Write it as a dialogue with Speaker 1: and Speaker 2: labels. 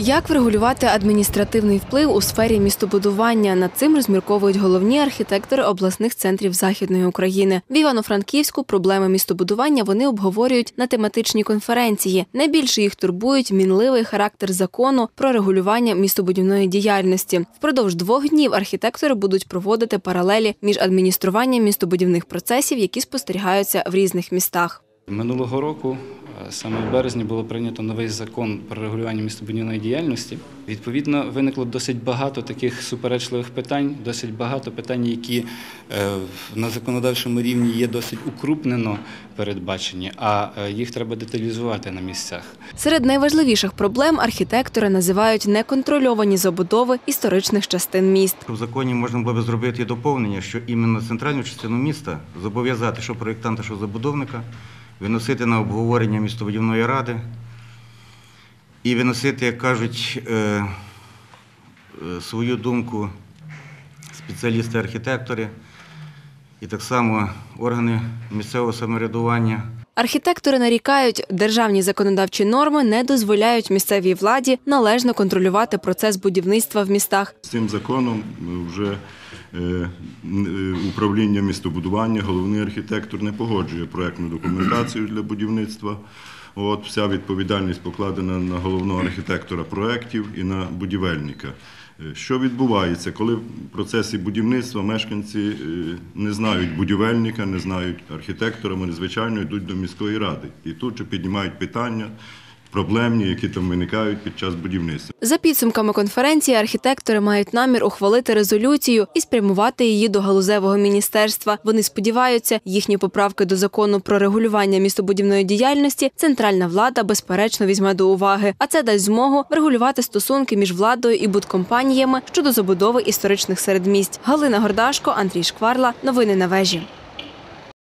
Speaker 1: Як врегулювати адміністративний вплив у сфері містобудування? Над цим розмірковують головні архітектори обласних центрів Західної України. В Івано-Франківську проблеми містобудування вони обговорюють на тематичній конференції. Найбільше їх турбують мінливий характер закону про регулювання містобудівної діяльності. Впродовж двох днів архітектори будуть проводити паралелі між адмініструванням містобудівних процесів, які спостерігаються в різних містах.
Speaker 2: Минулого року, саме в березні, було прийнято новий закон про регулювання містобудівної діяльності. Відповідно, виникло досить багато таких суперечливих питань, досить багато питань, які е, на законодавчому рівні є досить укрупнено передбачені, а е, їх треба деталізувати на місцях.
Speaker 1: Серед найважливіших проблем архітектори називають неконтрольовані забудови історичних частин міст.
Speaker 3: В законі можна було б зробити доповнення, що іменно центральну частину міста зобов'язати, що проєктанта, що забудовника, виносити на обговорення містобудівної ради і виносити, як кажуть, е, е, свою думку спеціалісти-архітектори і так само органи місцевого самоврядування.
Speaker 1: Архітектори нарікають, державні законодавчі норми не дозволяють місцевій владі належно контролювати процес будівництва в містах.
Speaker 4: З цим законом вже е, е, управління містобудування, головний архітектор не погоджує проектну документацію для будівництва. От вся відповідальність покладена на головного архітектора проєктів і на будівельника. Е, Що відбувається, коли в процесі будівництва мешканці е, не знають будівельника, не знають архітектора, вони звичайно йдуть до міської ради і тут же піднімають питання проблемні, які там виникають під час будівництва.
Speaker 1: За підсумками конференції архітектори мають намір ухвалити резолюцію і спрямувати її до галузевого міністерства. Вони сподіваються, їхні поправки до закону про регулювання містобудівної діяльності центральна влада безперечно візьме до уваги. А це дасть змогу врегулювати стосунки між владою і будкомпаніями щодо забудови історичних середмість. Галина Гордашко, Андрій Шкварла. Новини на вежі.